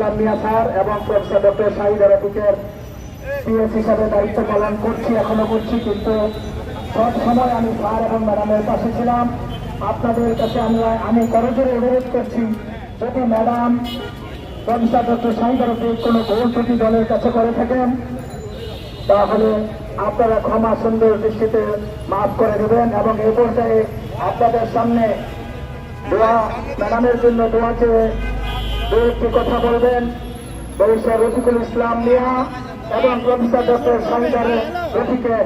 ইসলাম Mia sir এবং professor doctor Shahid রফিকের PS হিসাবে দায়িত্ব পালন করছি, এখনও করছি, কিন্তু সব সময় আমি স্যার এবং ম্যাডামের পাশে ছিলাম। আপনাদের কাছে আমি আমি করজোরে অনুরোধ করছি যদি madam, professor doctor Shahid Rafiq কোনো ভুল ত্রুটি দলের কাছে করে থাকেন, তাহলে আপনারা ক্ষমা সুন্দর দৃষ্টিতে মাফ করে দেবেন এবং এই পর্যায়ে আপনাদের সামনে দোয়া, ম্যাডামের জন্য দোয়া চেয়ে দু একটি কথা বলবেন প্রফেসর রফিকুল ইসলাম মিয়া এবং প্রফেসর ডক্টর সাইদার রফিকের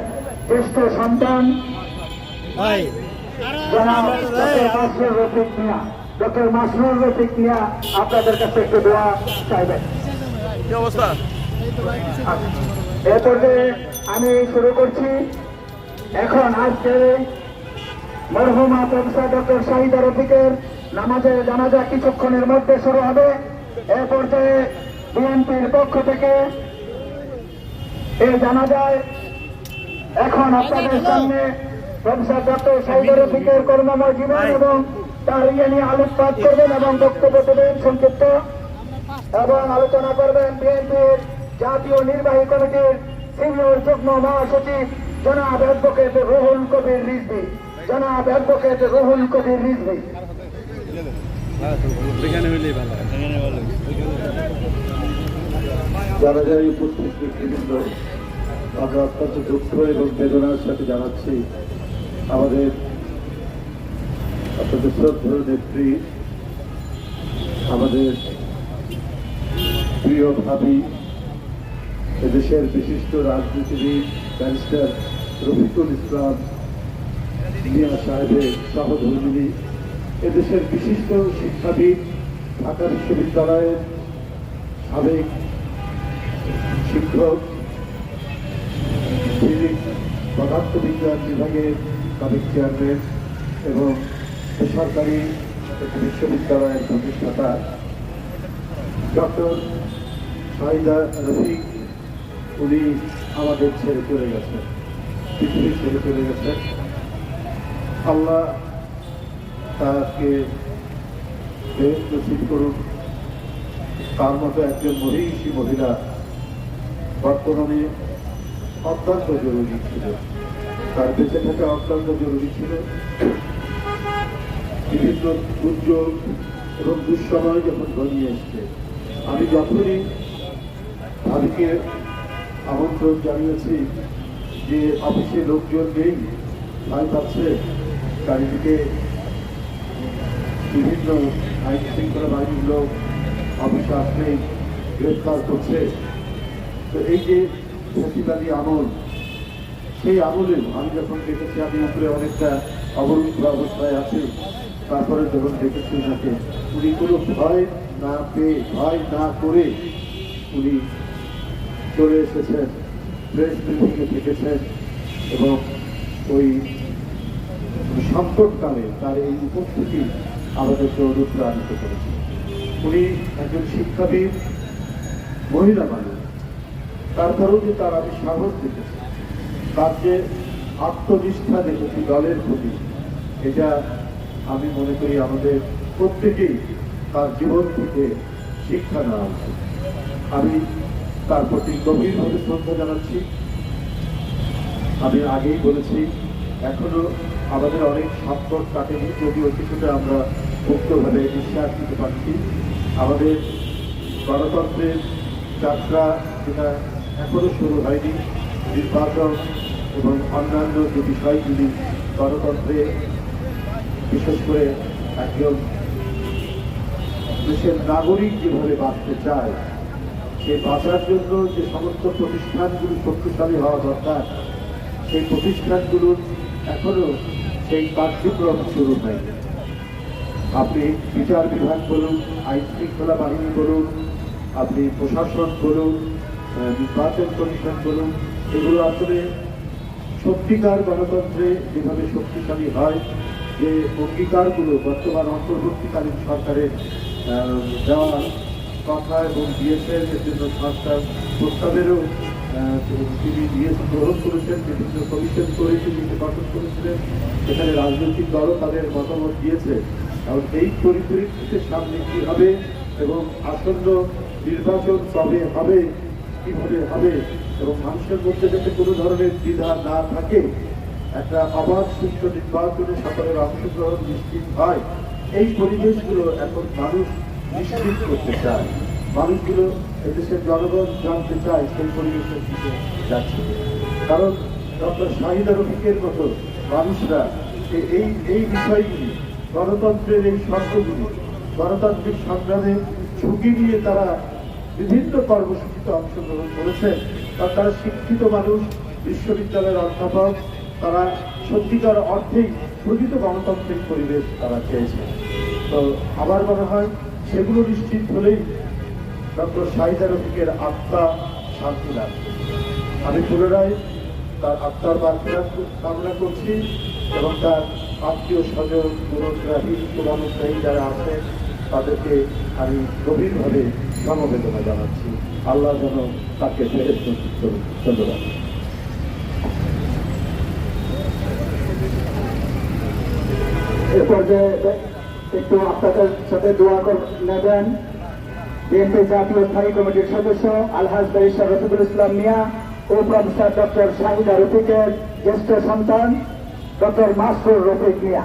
জ্যেষ্ঠ সন্তান জনাব ডক্টর মাসরুর রফিক মিয়া। ডক্টর মাসরুর রফিক মিয়া আপনাদের কাছে একটু দোয়া চাইবেন। কি অবস্থা? এ পর্যায়ে আমি শুরু করছি। এখন আজকে মরহুমা প্রফেসর ডক্টর শাহিদা রফিকের নামাজের জানাজা কিছুক্ষণের মধ্যে শুরু হবে। এ পর্যায়ে বিএনপির পক্ষ থেকে এই জানাজায় এখন আপনাদের সামনে প্রফেসর ডক্টর শাহিদা রফিকের করুণাময় জীবন এবং তার ইয়ে নিয়ে আলোকপাত করবেন এবং বক্তব্য দেবেন সংক্ষিপ্ত। এবং আলোচনা করবেন বিএনপির জাতীয় নির্বাহী কমিটির সিনিয়র যুগ্ম মহাসচিব জনাব অ্যাডভোকেট রুহুল কবির রিজভি। জনাব অ্যাডভোকেট রুহুল কবির রিজভি। যারা যারা উপস্থিত ব্যক্তিবৃন্দ আমরা অত্যন্ত দুঃখ এবং বেদনার সাথে জানাচ্ছি আমাদের অত্যন্ত শ্রদ্ধেয় নেত্রী আমাদের প্রিয় ভাবি এদেশের বিশিষ্ট রাজনীতিবিদ ব্যারিস্টার রফিকুল ইসলাম মিয়া সাহেবের সহধর্মিনী এদেশের বিশিষ্ট শিক্ষাবিদ ঢাকা বিশ্ববিদ্যালয়ের সাবেক শিক্ষক পদার্থবিজ্ঞান বিভাগের সাবেক চেয়ারম্যান এবং বেসরকারি বিশ্ববিদ্যালয়ের প্রতিষ্ঠাতা, ডক্টর সাহিদা রফিক, উনি আমাদের ছেড়ে চলে গেছেন পৃথিবী ছেড়ে চলে গেছেন। আল্লাহ তাকে নসিব করুন। তার মতো একজন মহিষী মহিলা বর্তমানে অত্যন্ত জরুরি ছিল। তার বেঁচে থাকা অত্যন্ত জরুরি ছিল। বিভিন্ন দুর্যোগ এবং দুঃসময় যখন ঘনিয়ে এসছে, আমি যখনই ভাবিকে আমন্ত্রণ জানিয়েছি যে অফিসে লোকজন নেই, ভয় পাচ্ছে, চারিদিকে বিভিন্ন আইন শৃঙ্খলা বাহিনীর লোক অফিসে আসলেই গ্রেফতার করছে। তো এই যে ফেসিবাদী আমল, সেই আমলে আমি যখন দেখেছি, আমি উপরে অনেকটা অবরুদ্ধ অবস্থায় আছি। তারপরে যখন দেখেছি ওনাকে, উনি কোনো ভয় না পেয়ে, ভয় না করে উনি চলে এসেছেন প্রেস ব্রিফিংয়ে থেকেছেন এবং ওই সংকটকালে তার এই উপস্থিতি আমাদেরকে অনুপ্রাণিত করেছে। উনি একজন শিক্ষাবিদ, মহিলা মানুষ। তারপরেও যে তার আমি সাহস দেখেছি, তার যে আত্মনিষ্ঠা দেখেছি দলের প্রতি, এটা আমি মনে করি আমাদের প্রত্যেকেই তার জীবন থেকে শিক্ষা নেওয়া উচিত। আমি তার প্রতি গভীরভাবে শ্রদ্ধা জানাচ্ছি। আমি আগেই বলেছি, এখনও আমাদের অনেক সংকট কাটেনি যদিও কিছুটা আমরা মুক্তভাবে নিঃশ্বাস দিতে পারছি। আমাদের গণতন্ত্রের যাত্রা যেটা এখনও শুরু হয়নি, নির্বাচন এবং অন্যান্য যে বিষয়গুলি গণতন্ত্রে বিশেষ করে একজন দেশের নাগরিক যেভাবে বাঁচতে চায়, সে বাঁচার জন্য যে সমস্ত প্রতিষ্ঠানগুলি শক্তিশালী হওয়া দরকার, সেই প্রতিষ্ঠানগুলোর এখনও সেই কার্যক্রম শুরু হয়। আপনি বিচার বিভাগ বলুন, আইন শৃঙ্খলা বাহিনী বলুন, আপনি প্রশাসন বলুন নির্বাচন কমিশন বলুন, এগুলো আসলে সত্যিকার গণতন্ত্রে যেভাবে শক্তিশালী হয়, যে অঙ্গীকারগুলো বর্তমান অন্তর্বর্তীকালীন সরকারের দেওয়া কথা এবং দিয়েছেন, এর জন্য সরকার প্রস্তাবেরও তিনি দিয়েছেন গ্রহণ করেছেন বিভিন্ন কমিশন করে তিনি গঠন করেছিলেন এখানে রাজনৈতিক দলও তাদের মতামত দিয়েছে এবং এই পরিপ্রেক্ষিতে সামনে কি হবে এবং আসন্ন নির্বাচন কবে হবে কীভাবে হবে এবং মানুষের মধ্যে যাতে কোনো ধরনের দ্বিধা না থাকে একটা অবাধ সুস্থ নির্বাচনে সকলের অংশগ্রহণ নিশ্চিত হয় এই পরিবেশগুলো এখন মানুষ নিশ্চিত করতে চায়। মানুষগুলো এদেশের জনগণ জানতে চায় সেই পরিবেশের দিকে যাচ্ছে। কারণ ডক্টর শাহিদা রফিকের মতো মানুষরা এই এই বিষয়গুলি, গণতন্ত্রের এই শর্তগুলি, গণতান্ত্রিক সংগ্রামে ঝুঁকি নিয়ে তারা বিভিন্ন কর্মসূচিতে অংশগ্রহণ করেছেন কারণ তারা শিক্ষিত মানুষ, বিশ্ববিদ্যালয়ের অধ্যাপক, তারা সত্যিকার অর্থেই প্রকৃত গণতান্ত্রিক পরিবেশ তারা চেয়েছে তো আমার মনে হয় সেগুলো নিশ্চিত হলেই ডক্টর শাহিদা রফিকের আত্মা শান্তি লাভ আমি পুনরায় তার আত্মার বার্তা কামনা করছি এবং তার আত্মীয় স্বজন পুরোগ্রাহী শুভানুগ্রাহী যারা আছেন তাদেরকে আমি গভীরভাবে সমবেদনা জানাচ্ছি। আল্লাহ যেন তাকে ধন্যবাদ। এ পর্যায়ে একটু আপনাদের সাথে দোয়া নেবেন। বিএনপি জাতীয় স্থায়ী কমিটির সদস্য আলহাজ ব্যারিস্টার রফিকুল ইসলাম মিয়া ও প্রফেসর ডক্টর শাহিদা রফিকের জ্যেষ্ঠ সন্তান ডক্টর মাসরুর রফিক মিয়া।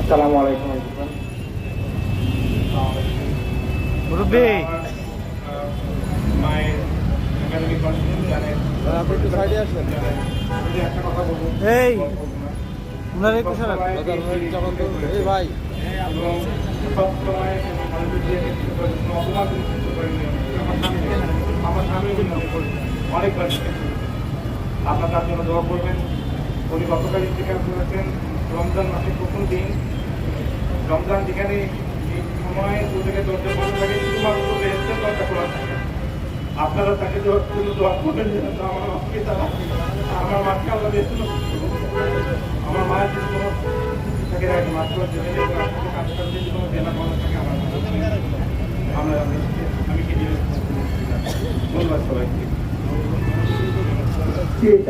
আসসালামু আলাইকুম। এই একটু সারা এই ভাই। আমার স্বামী আমার অনেকবার। আপনার তার জন্য দোয়া করবেন উনি গতকাল ইন্তিকাল করেছেন রমজান মাসের প্রথম দিন রমজান যেখানে সময় দু থেকে দরজা বন্ধ থাকে শুধুমাত্র বেহেস্তের দরজা খোলা আপনারা তাকে দোয়া জন্য দোয়া করবেন আমার মাকে তারা আমার মাকে আল্লাহ বেহেস্ত আমার মায়ের যদি কোনো থাকে রাখি মাত্র জেনে কাজ করতে যদি কোনো দেনা পাওনা থাকে আমার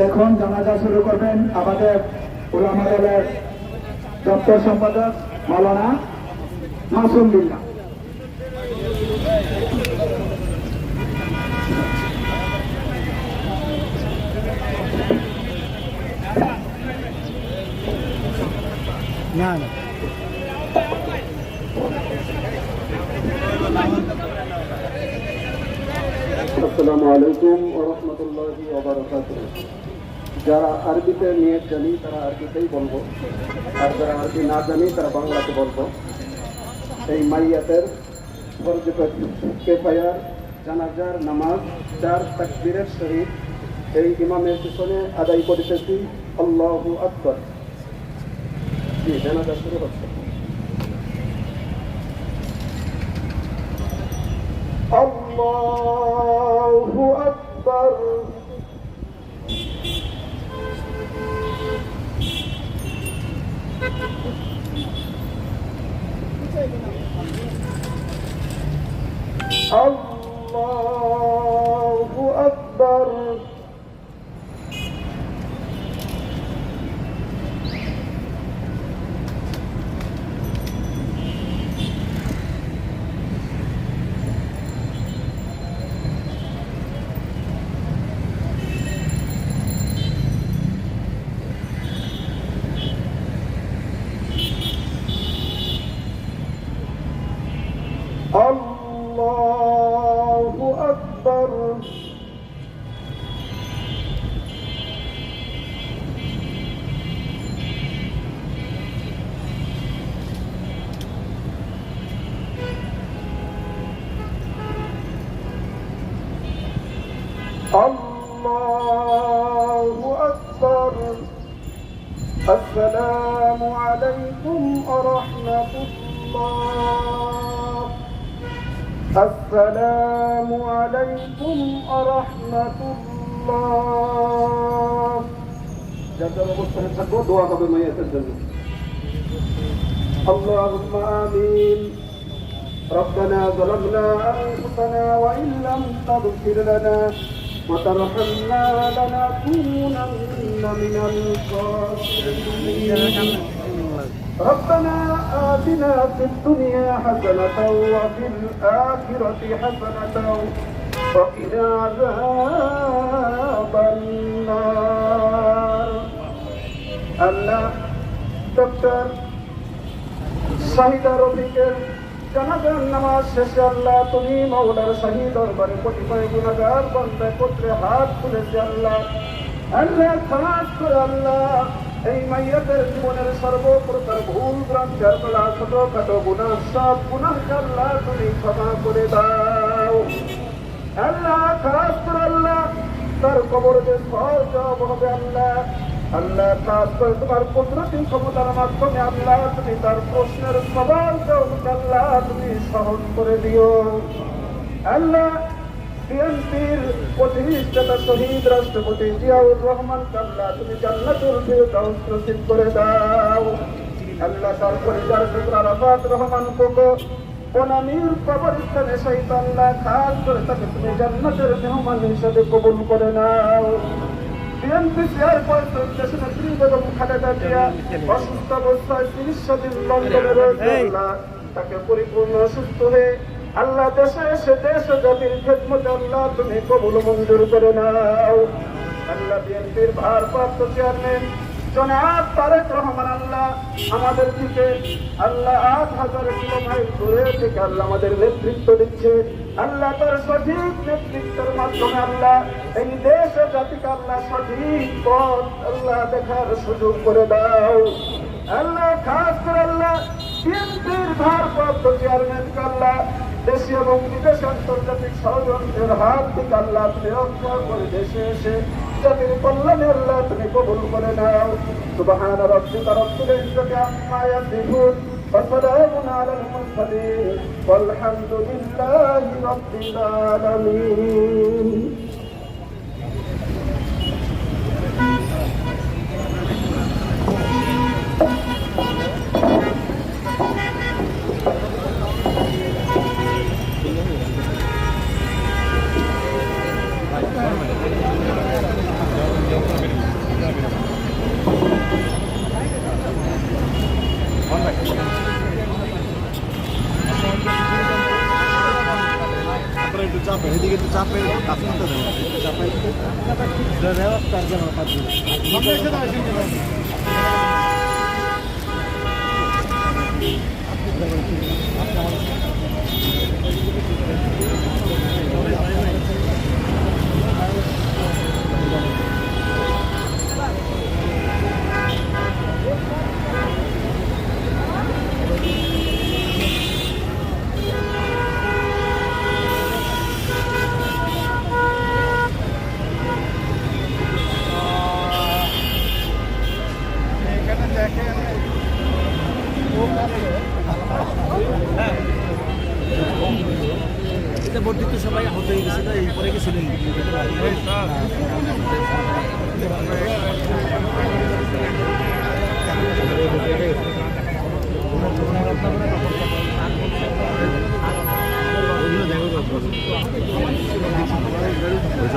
এখন জানাজা শুরু করবেন আমাদের ওলামা দলের দপ্তর সম্পাদক মাওলানা মাসুম বিল্লাহ। না না। আসসালামু আলাইকুম যারা আরবিতে নিয়ে জানি, তারা আরবিতেই বলব। আর যারা আরবি না জানি, তারা বাংলাতে বলব। এই মাইয়াতের কেফায়ার জানাজার নামাজ, চার তাকবীরের এই ইমামের পিছনে আদায় করিতেছি। আল্লাহু আকবর। জি শুরু হচ্ছে। আল্লাহু আকবর الله. السلام عليكم ورحمة الله. ما اللهم آمين. ربنا ظلمنا أنفسنا وإن لم تغفر لنا وترحمنا لنكونن من الخاسرين. ربنا آتنا في الدنيا حسنة وفي الآخرة حسنة وقنا عذاب النار الله ডক্টর শাহিদা রফিকের জানাজার নামাজ শেষে আল্লাহ তুমি মৌলার শাহী দরবারে কতিপয় গুণাগার বন্ধে পত্রে হাত তুলেছে আল্লাহ আল্লাহ খাস করে আল্লাহ এই মাইয়াদের জীবনের সর্বপ্রকার ভুল ভ্রান্তি তোলা ছোট খাটো গুণা সব গুণাহ আল্লাহ তুমি ক্ষমা করে দাও। আল্লাহ, খাস করে আল্লাহ, তার কবর যে ফল জব হবে আল্লাহ। আল্লাহ, খাস করে তোমার কুদরতি ক্ষমতার মাধ্যমে আল্লাহ, তুমি তার প্রশ্নের সবার জবাব আল্লাহ, তুমি সহজ করে দিও। আল্লাহ বিএনপির প্রতিষ্ঠাতা শহীদ রাষ্ট্রপতি জিয়াউর রহমান আল্লাহ তুমি জান্নাতুল ফিরদাউস নসিব করে দাও। আল্লাহ তার পরিবার টুকরা রাফাত রহমান কোকো বনানীর কবরস্থানে সহিত আল্লাহ খাস করে তাকে তুমি জান্নাতের মেহমান হিসেবে কবুল করে নাও। বিএনপি চেয়ারপারসন দেশের নেত্রী বেগম খালেদা জিয়া অসুস্থ অবস্থায় চিকিৎসা দিন লন্ডনে রয়েছে। আল্লাহ তাকে পরিপূর্ণ অসুস্থ হয়ে আল্লাহ দেশে এসে দেশ জাতির খেদমতে আল্লাহ তুমি কবুল মঞ্জুর করে নাও। আল্লাহ বিএনপির ভারপ্রাপ্ত চেয়ারম্যান জনাব তারেক রহমান আল্লাহ আমাদের থেকে আল্লাহ আট হাজার কিলোমাইল দূরে থেকে আল্লাহ আমাদের নেতৃত্ব দিচ্ছে। আল্লাহ তার সঠিক নেতৃত্বের মাধ্যমে আল্লাহ এই দেশ জাতিকে আল্লাহ সঠিক পথ আল্লাহ দেখার সুযোগ করে দাও। আল্লাহ, খাস করে আল্লাহ বিএনপির ভারপ্রাপ্ত চেয়ারম্যান আল্লাহ দেশীয় এবং বিদেশি আন্তর্জাতিক ষড়যন্ত্রের হাত থেকে আল্লাহ আপনি রক্ষা করে দেশে এসে জাতির কল্যাণে আল্লাহ তুমি কবুল করে নাও সুবহান রব্বিকা রব্বিল ইজ্জাতি আম্মা ইয়াসিফুন وسلام على المرسلين والحمد لله رب العالمين কাজ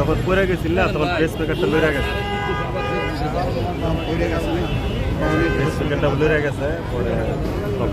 যখন পড়ে গেছিল না, তখন প্রেস প্যাকেটটা লড়ে গেছে। প্রেস প্যাকেটটা লড়ে গেছে, পরে সব